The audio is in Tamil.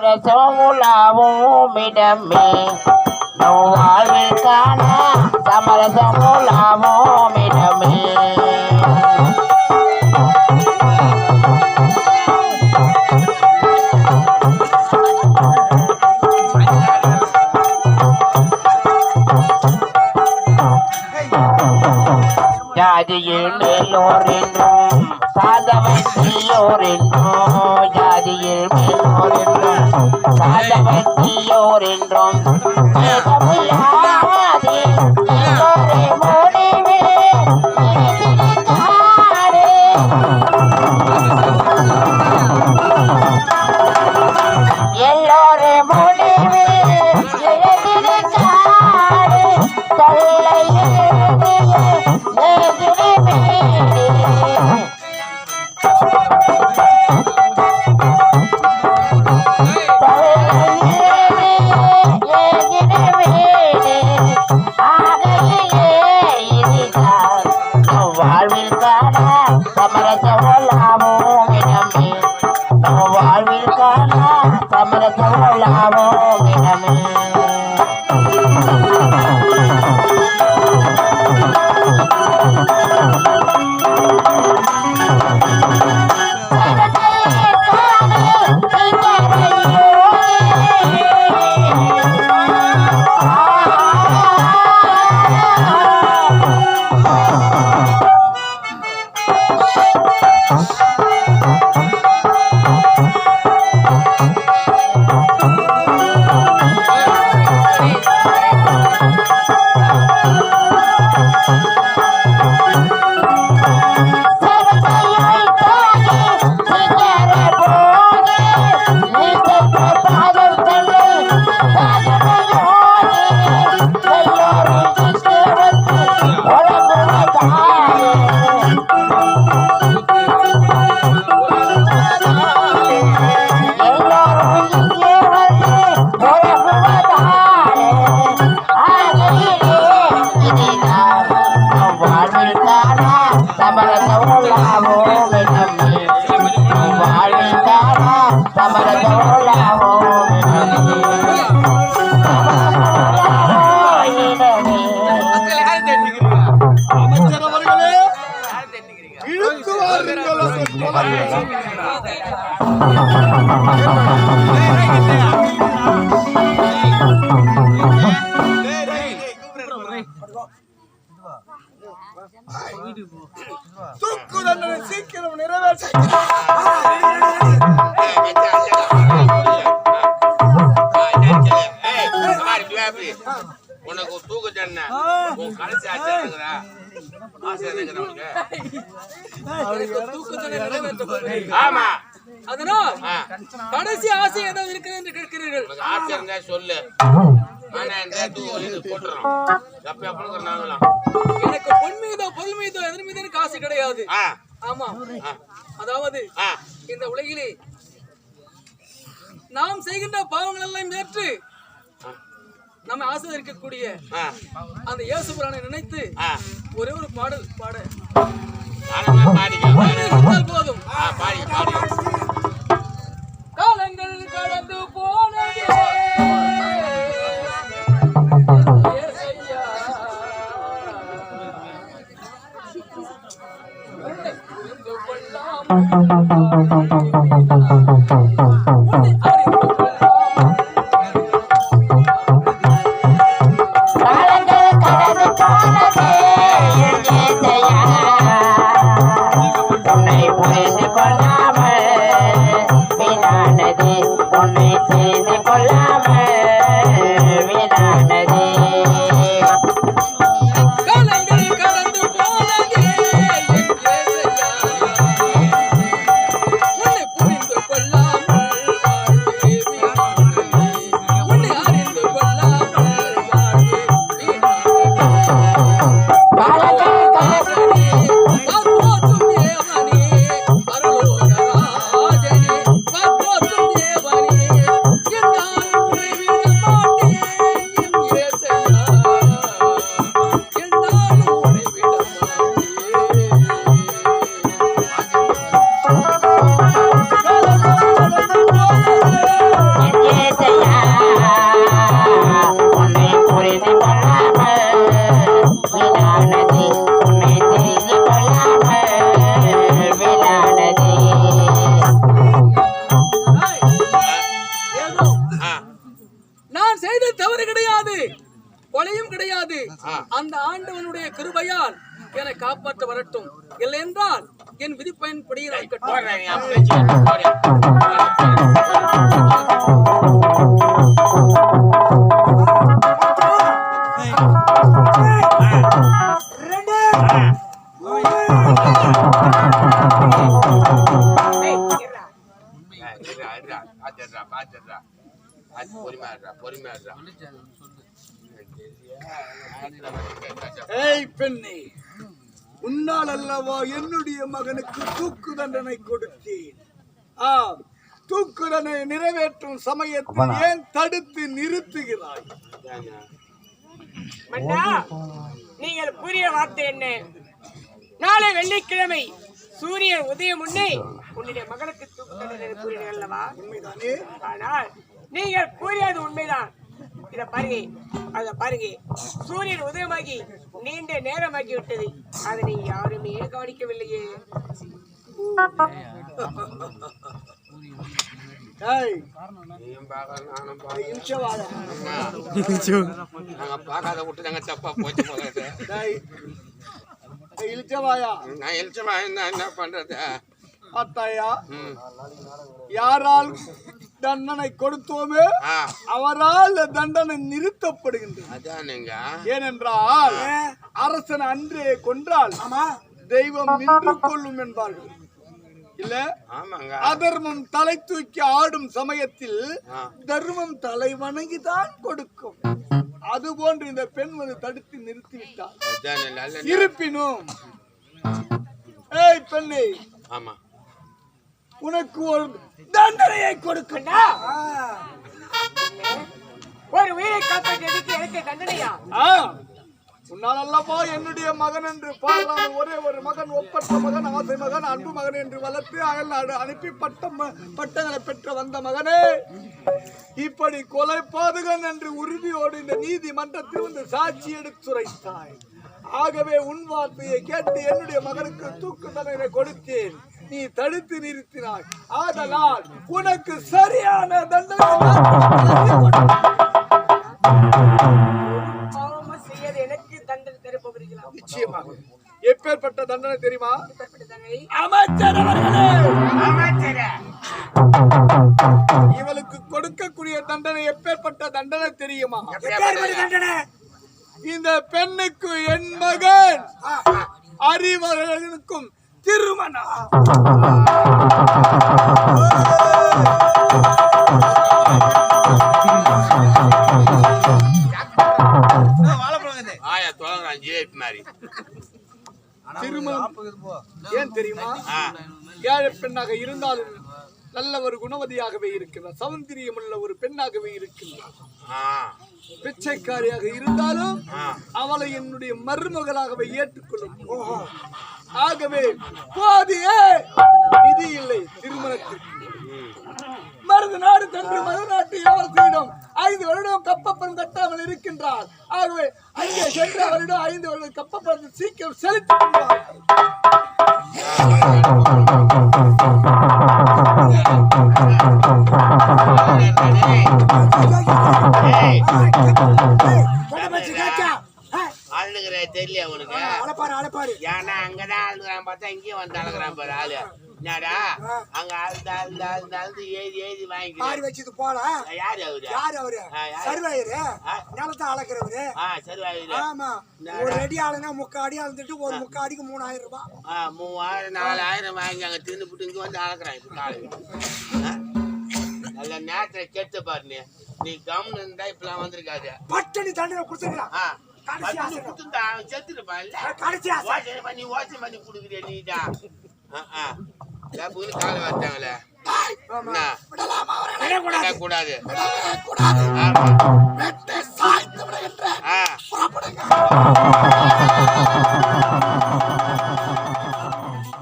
சமரசமுலாவும் இடமே நோவாழ்வில் காண சமரசமுலாவும் இடமே ஜாதியில் மேலோர் என்றும் சாதவன் தீயோர் என்றும் தீயோர் வாழ்வில் காண காண சமரசமுலாமோ கடைசி ஆசை இருக்குதா ஆசை இருக்குது ஆமா. அதனால். கடைசி ஆசை ஏதாவது இருக்கிறது என்று கேட்கிறீர்கள். ஆசை இருந்தா சொல்லு. எனக்கு பொன் மீதோ பொருள் மீதோ எதன் மீது எனக்கு ஆசை கிடையாது. ஆமா. அதாவது இந்த உலகிலே நாம் செய்கின்ற பாவங்கள் எல்லாம் ஏற்று நம்ம ஆசை இருக்கக்கூடிய அந்த இயேசு புராணை நினைத்து ஒரே ஒரு பாடல் பாட. இருந்தால் போதும். பாடி. தவறு கிடையாது கொலையும் கிடையாது. அந்த ஆண்டவனுடைய கிருபையால் என்னை காப்பாற்ற வரட்டும் இல்லை என்றால் என் இருடா, இருடா. பாத்துடுறா, பாத்துடுறா. அது பொறுமையா இருடா, பொறுமையா இருடா. ஏய் பெண்ணே உன்னால் அல்லவா என்னுடைய மகனுக்கு தூக்கு தண்டனை கொடுத்தேன். ஆ தூக்கு தண்டனை நிறைவேற்றும் சமயத்தில் ஏன் தடுத்து நிறுத்துகிறாய்? நீங்கள் கூறிய வார்த்தை என்ன? நாளை வெள்ளிக்கிழமை சூரியன் உதயம் முன்னே உன்னுடைய மகனுக்கு தூக்கு தண்டனை கூறினீர்கள் அல்லவா? உண்மைதானே? ஆனால் நீங்கள் கூறியது உண்மைதான். இத பாருங்க. அத பாருங்க. சூரியன் உதயமாகி நீண்ட நேரமாகி விட்டது அதை நீங்க யாருமே கவனிக்கவில்லையே. என்ன என்ன பண்றது? பார்த்தாயா ம். யாரால் தண்டனை கொடுத்தோமே அவரால் தண்டனை நிறுத்தப்படுகின்றது. அதானுங்க. ஏனென்றால் அரசன் அன்றே கொன்றால் தெய்வம் நின்று கொள்ளும் என்பார்கள். இல்ல? ஆமாங்க. அதர்மம் தலை தூக்கி ஆடும் சமயத்தில். தர்மம் தலை வணங்கிதான் கொடுக்கும். அதுபோன்று இந்த பெண் வந்து தடுத்து நிறுத்திவிட்டார் அதானே நல்ல நே- இருப்பினும் ஏய் பெண்ணே. ஆமா. உனக்கு ஒரு தண்டனையை கொடுக்கும் அண்ணா ஒரு உயிரை காப்பாற்றியதுக்கு எனக்கு தண்டனையா? ஆ, உன்னால் அல்லவா என்னுடைய மகன் என்று பாராமல் ஒரே ஒரு மகன் ஒப்பற்ற மகன் ஆசை மகன் அன்பு மகன் என்று வளர்த்து அயல் நாடு அனுப்பி பட்டம் பட்டங்களை பெற்று வந்த மகனே. இப்படி கொலை பாதுகன் என்று உறுதியோடு இந்த நீதிமன்றத்தில் வந்து சாட்சி எடுத்துரைத்தாய் ஆகவே உன் வார்த்தையை கேட்டு என்னுடைய மகனுக்கு தூக்கு தண்டனை கொடுத்தேன். நீ தடுத்து நிறுத்தினாய். ஆதலால் உனக்கு சரியான தண்டனை எனக்கு தண்டனை தர போகிறீங்களா நிச்சயமாக. எப்பேற்பட்ட தண்டனை தெரியுமா? தண்டனை? அமைச்சர் அவர்களே! இவளுக்கு கொடுக்கக்கூடிய தண்டனை எப்பேற்பட்ட தண்டனை தெரியுமா? எப்பேற்பட்ட இந்த பெண்ணுக்கு என் மகன் அறிவர்களுக்கும் திருமணம். ஏன் தெரியுமா? ஏழை பெண்ணாக இருந்தாலும் நல்ல ஒரு குணவதியாகவே இருக்கிறார் சௌந்தரியம் உள்ள ஒரு பெண்ணாகவே இருக்கின்றார். ஆ. பிச்சைக்காரியாக இருந்தாலும். அவளை என்னுடைய மருமகளாகவே ஏற்றுக்கொள்ளும். ஆகவே போதியே நிதி இல்லை திருமணத்திற்கு ம். மருது நாடு சென்று மறுநாட்டு இளவரசியிடம் ஐந்து வருடம் கப்பப்பணம் கட்டாமல் இருக்கின்றார் ஆகவே அங்கே சென்று அவரிடம் ஐந்து வருடம் கப்பப்பணத்தை சீக்கிரம். ஆளுங்கிற தெரியல உனக்கு அழப்பாரு அழப்பாரு ஏன்னா ஆளுங்கிறான் பார்த்தா இங்கேயும் வந்து அழகுறான் பாரு ஆளு. என்னடா? அங்க அழுது அழுது அழுது அழுது எழுதி எழுதி மாறி வாங்கிக்கிறேன் வச்சது போல யாரு அவரு? யாரு அவரு? சர்வாயரு. நிலத்தை அளக்குறவரு ஆ சரி வாங்கிடு ஆமா ஒரு அடி ஆளுங்க முக்கா அடி அளந்துட்டு ஒரு முக்கா அடிக்கு மூணாயிரம் ரூபாய். மூவாயிரம் நாலாயிரம் வாங்கி அங்க தின்னு புட்டு இங்க வந்து அளக்குறான் இப்ப காலையில? நல்ல நேரத்துல கெட்டு பாரு நீ நீ கம்னு இருந்தா இப்பெல்லாம் வந்திருக்காது. பட்டணி தண்டனை கொடுத்துக்கலாம் ஆ. கடைசி ஆசை. செத்துருப்பான் இல்ல? கடைசி ஆசை. ஓசை பண்ணி ஓசை பண்ணி குடுக்குறியா ஆ. லப்புக்குன்னு காலை வச்சாங்களே. என்ன? விடக்கூடாது. ஆமா. ஆ.